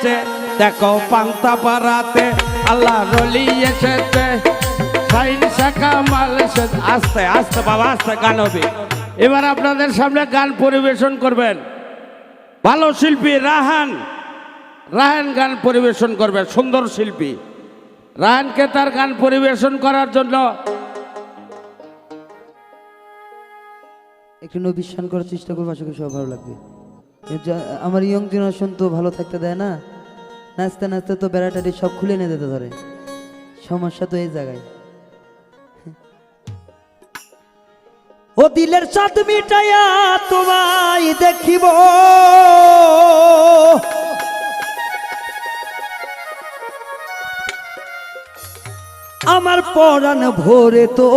আছে দেখো পান্তা পাড়াতে আল্লাহ রলি এসেছে। আস্তে আস্তে বাবা, আস্তে গান হবে। এবার আপনাদের সামনে গান পরিবেশন করবেন। ভালো শিল্পী রাহান। রাহান গান পরিবেশন করবে, সুন্দর শিল্পী। রাহানকে তার গান পরিবেশন করার জন্য একটু নবিশ্বান করার চেষ্টা করব, আশা করি সব ভালো লাগবে। আমার ইয়ং জেনারেশন তো ভালো থাকতে দেয় না। নাচতে নাচতে তো বেড়াটাটি সব খুলে নিয়ে যেতে ধরে। সমস্যা তো এই জায়গায়। ও দিলের সাথ মিটাইয়া তোমায় দেখিব। আমার পরাণ ভোরে তো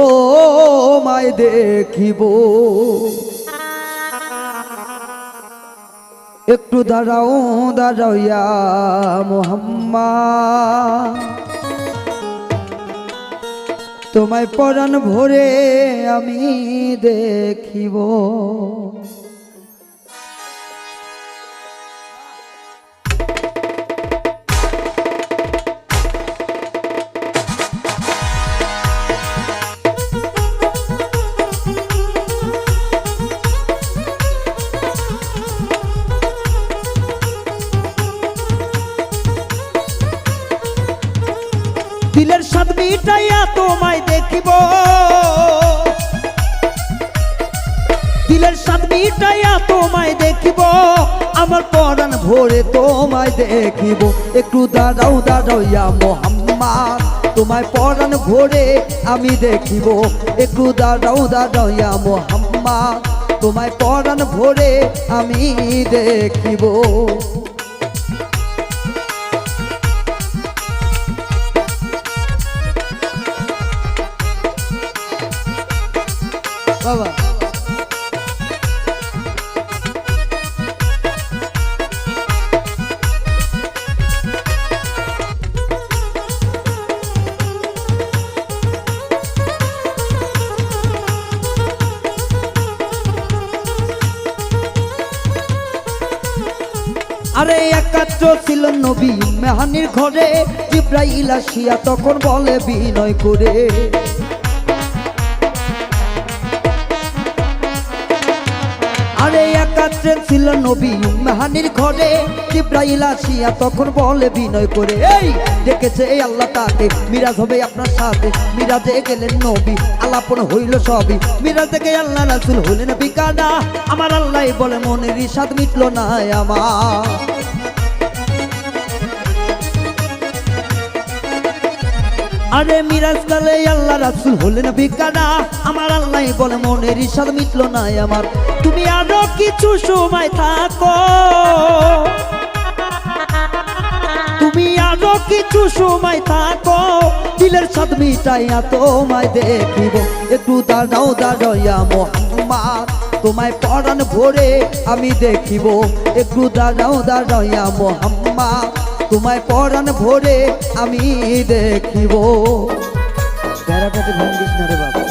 মায় দেখিব। একটু দাঁড়াও দাঁড়াও ইয়া মোহাম্মা তোমায় পরাণ ভরে আমি দেখিব। দিলের স্বাদ মিটাইয়া তোমায় দেখিব। আমার পরাণ ভোরে তোমায় দেখিব। একটু দাঁড়াও দাঁড়াও ইয়া মোহাম্মদ। তোমায় পরাণ ভোরে আমি দেখিব। একটু দাঁড়াও দাঁড়াও ইয়া মোহাম্মদ। তোমায় পরাণ ভোরে আমি দেখিব। বাবা। আরে একাত্র ছিল নবী মেহানির ঘরে ইব্রাহিল আসিয়া তখন বলে বিনয় করে। আরে ছিল নবী মেহানির ঘরে। ইব্রাহিল আসিয়া তখন বলে বিনয় করে, এই ডেকেছে এই আল্লাহ তাকে। মিরাজ হবে আপনার সাথে। মিরাজে গেলেন নবী, আলাপন হইল সবই। মিরাজ থেকে আল্লাহ রাসুল হইলেন বিকানা। আমার আল্লাহ বলে মনের ইসাদ মিটলো না আমার। আরে মিরাজ কালে আল্লাহ রাসুল হলেন বিজ্ঞানা আমার আল্লাহ বলে মনের ইসাদ মিটলো না আমার। তুমি আরও কিছু সময় থাকো। তুমি আরও কিছু সময় থাকো। দিলের সাদ মিটাইয়া তোমায় দেখিব। একটু দাঁড়াও, দাঁড়াইয়া মোহাম্মদ, তোমায় পরাণ ভরে আমি দেখিব। একটু দাঁড়াও, দাঁড়াইয়া মোহাম্মদ তোমায় পরাণ ভরে আমি দেখিব। বেড়াটাকে ভাঙ্গিস না রে বাবা।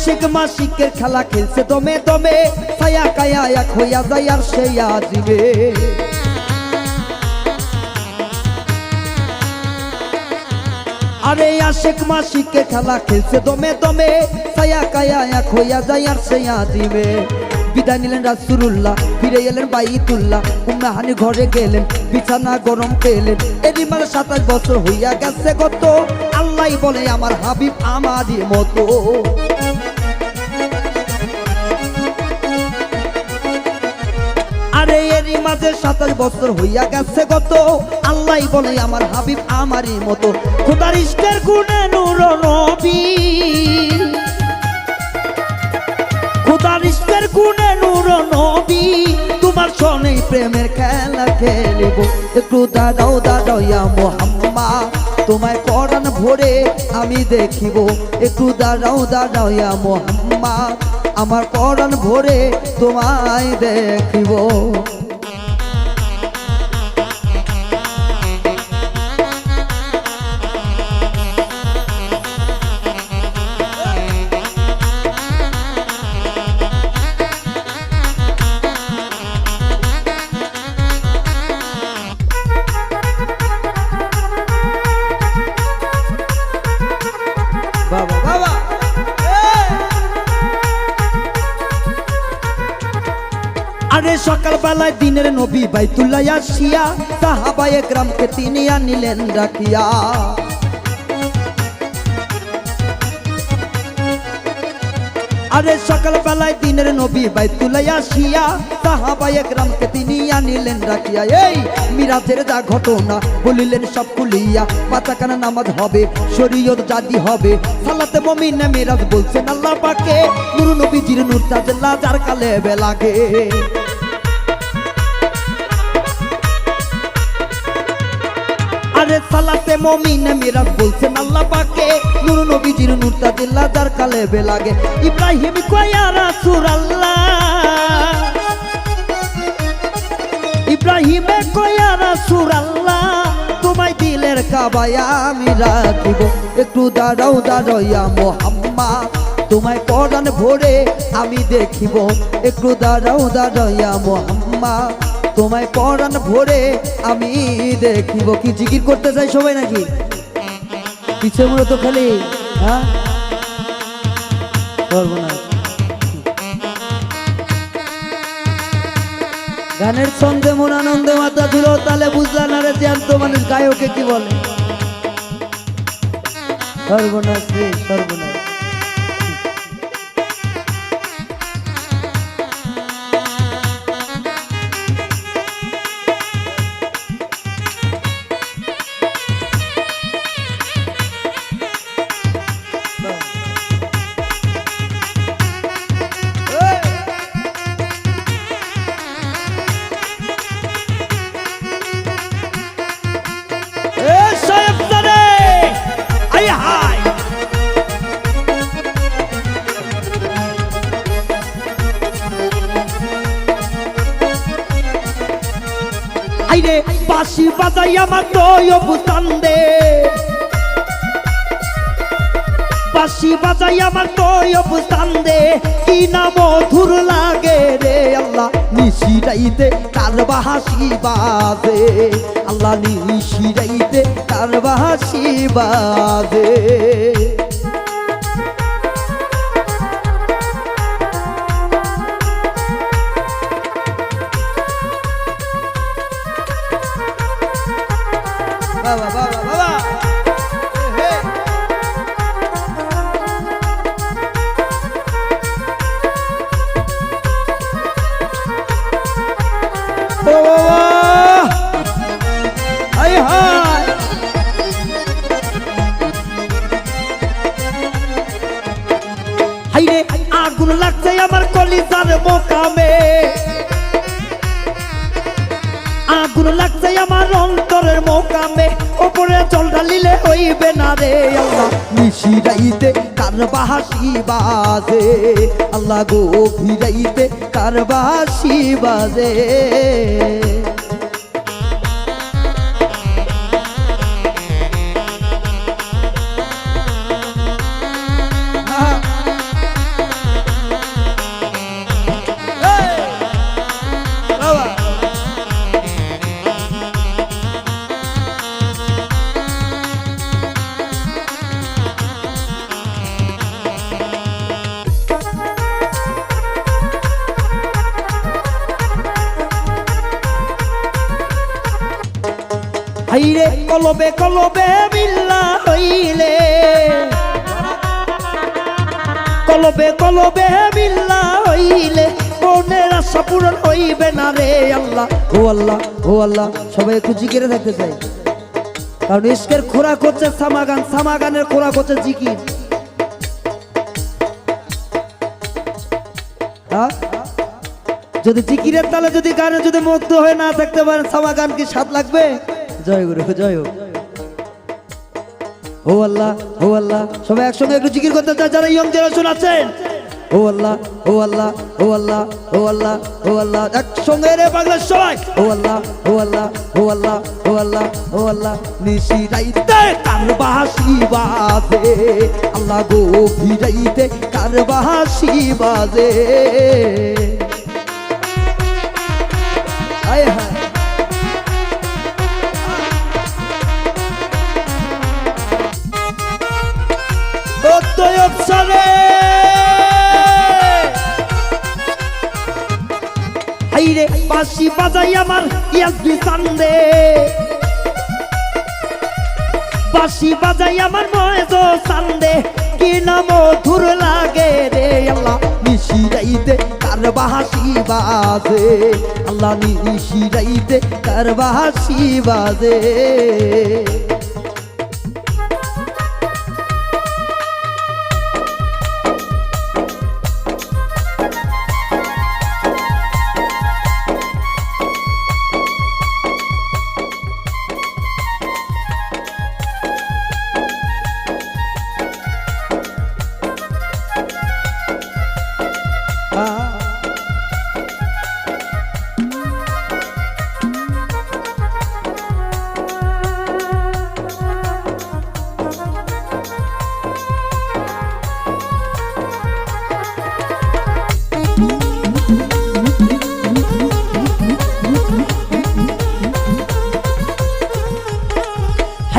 আশিক মাসিকের খেলা খেলছে দমে দমে। ছায়া কায়া এক হইয়া যায় আর সে আজিবে। আরে আশেক মাসিকে খেলা খেলছে দমে দমে। ছায়া কায়া এক হইয়া যায় আর সে আজিবে। বিদায় নিলেন রাসুরুল্লাহ ফিরে এলেন বাইতুল্লাহ। উম্মাহানি ঘরে গেলেন, বিছানা গরম পেলেন। এরই মানে সাতাশ বছর হইয়া গেছে কত আল্লাহ বলে আমার হাবিব আমারই মতো। মাঝে সাতাশ বছর হইয়া গেছে আল্লাহ বলে আমার হাবিব আমারই মতো। ইষ্টের গুণে নবী। ইষ্টের গুণে নবী। তোমার প্রেমের খেলা একটু দাদাও দাদাও মোহাম্মা তোমায় পরাণ ভরে আমি দেখিব। একটু দাঁড়াও দাঁড়াও মোহাম্মা আমার পরাণ ভরে তোমায় দেখিব। সকাল বেলায় দিনের নবী বাইতুল্লাহ আসিয়া, সাহাবায়ে গ্রামকে তিনি আনিলেন রাখিয়া। আরে সকাল বেলায় দিনের নবী বাইতুল্লাহ আসিয়া, সাহাবায়ে গ্রামকে তিনি আনিলেন রাখিয়া। এই মিরাজের যা ঘটনা, বলিলেন সব কুলিয়া পাতাকানা নামাজ হবে, শরীয়ত জাদি হবে, সালাতে মমিনে মিরাজ বলছেন আল্লাহ পাকে, নূর নবীজির নূর তাজল্লা যার কালে বেলাগে আরে সালাতে মমিনে মিরাজ বলছেন আল্লাহ পাকে। নূর নবীজির নূর তাজল্লা যার কালে বেলাগে ইব্রাহিম কয়া রাসূলুল্লাহ? ইব্রাহিমে কয়া রাসূলুল্লাহ? তোমায় দিলের কাবায় আমি রাখিব। একটু দাঁড়াও দাঁড়াইয়া মোহাম্মা তোমায় পরাণ ভরে আমি দেখিব। একটু দাঁড়াও দাঁড়াইয়া মোহাম্মা তোমায় পরাণ ভরে আমি দেখিব কি জিকির করতে চাই সবাই নাকি? পিছে মূলত খালি হ্যাঁ? গানের ছন্দে মন আনন্দে মাথা ছিল তাহলে বুঝলা না রে জ্যান্ত মানুষ, গায়কে কি বলে? সর্বনাশ সর্বনাশ আইরে বাঁশি বাজাই আমার দই অবস্থান দে। বাঁশি বাজাই আমার দই অবস্থান দে। কি না মধুর লাগে রে আল্লাহ নিশিরাইতে কার বাহাসি বাজে। আল্লাহ নিশিরাইতে কার বাহাসি বাজে। রে আল্লাহ মিশিরাইতে কার বাহাসি বাজে আল্লাহ গো ফিরাইতে কার বাহাসি বাজে কলবে কলবে মিল্লা হইলে। কলবে কলবে মিল্লা হইলে, মনের আশা পূরণ হইবে না রে আল্লাহ। ও আল্লাহ ও আল্লাহ, সবাই একটু জিকিরে থাকতে চাই। কারণ ইস্কের খোরাক হচ্ছে সামাগান, সামাগানের খোরাক হচ্ছে জিকির। হ্যাঁ? যদি জিকিরের তালে যদি গানে যদি মুগ্ধ হয়ে না থাকতে পারেন, সামাগান কি স্বাদ লাগবে? জয় গুরু জয় হোক ও আল্লাহ ও আল্লাহ সবাই একসঙ্গে একটু জিকির করতে চায় যারা ইয়ং জেনারেশন আছেন ও আল্লাহ ও আল্লাহ ও আল্লাহ ও আল্লাহ ও আল্লাহ একসঙ্গে রে বাংলার সবাই ও আল্লাহ ও আল্লাহ ও আল্লাহ ও আল্লাহ ও আল্লাহ নিশি রাইতে কার বাসি বাজে আল্লাহ গো ভিড়াইতে কার বাসি বাজে হায় হায় বাসি বাজাই আমার ইয়াসবি সান্দে বাসি বাজাই আমার ময়জ সান্দে কি না মধুর লাগে রে আল্লাহ নিশিরাইতে কার বাহাসি বাজে। আল্লাহ নিশিরাইতে কার বাহাসি বাজে।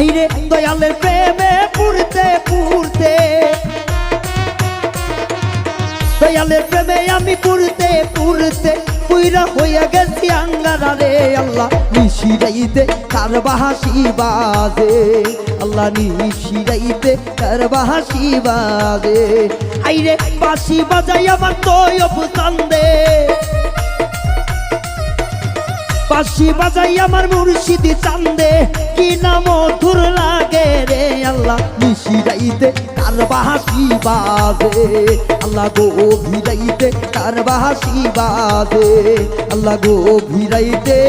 হাইরে দয়ালের প্রেমে পুরতে পুরতে দয়ালের প্রেমে আমি পুরতে পুরতে পুইরা হইয়া গেছি আঙ্গারা রে আল্লাহ নিশিরাইতে কার বাহাসি বাজে আল্লাহ নিশিরাইতে কার বাহাসি বাজে আইরে বাসি বাজাই আমার তোয় অবসান্দে বাসি বাজাই আমার মুর্শিদি চান্দে। কি না মধুর লাগে রে আল্লাহ? মিশিরাইতে কার বাহাসি বাজে। আল্লাহ গো ভিড়াইতে কার বাহাসি বাজে। আল্লাহ গো ভিড়াইতে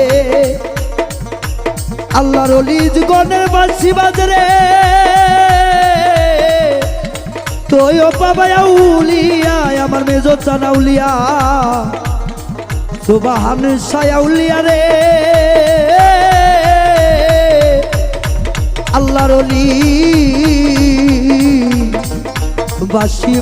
আল্লাহ রলিজ গনের বাসি বাজরে তোয় বাবা উলিয়া আমার মেজর চানাউলিয়া সুবাহান সায়াউলিয়া রে। আল্লাহর অলি বাসি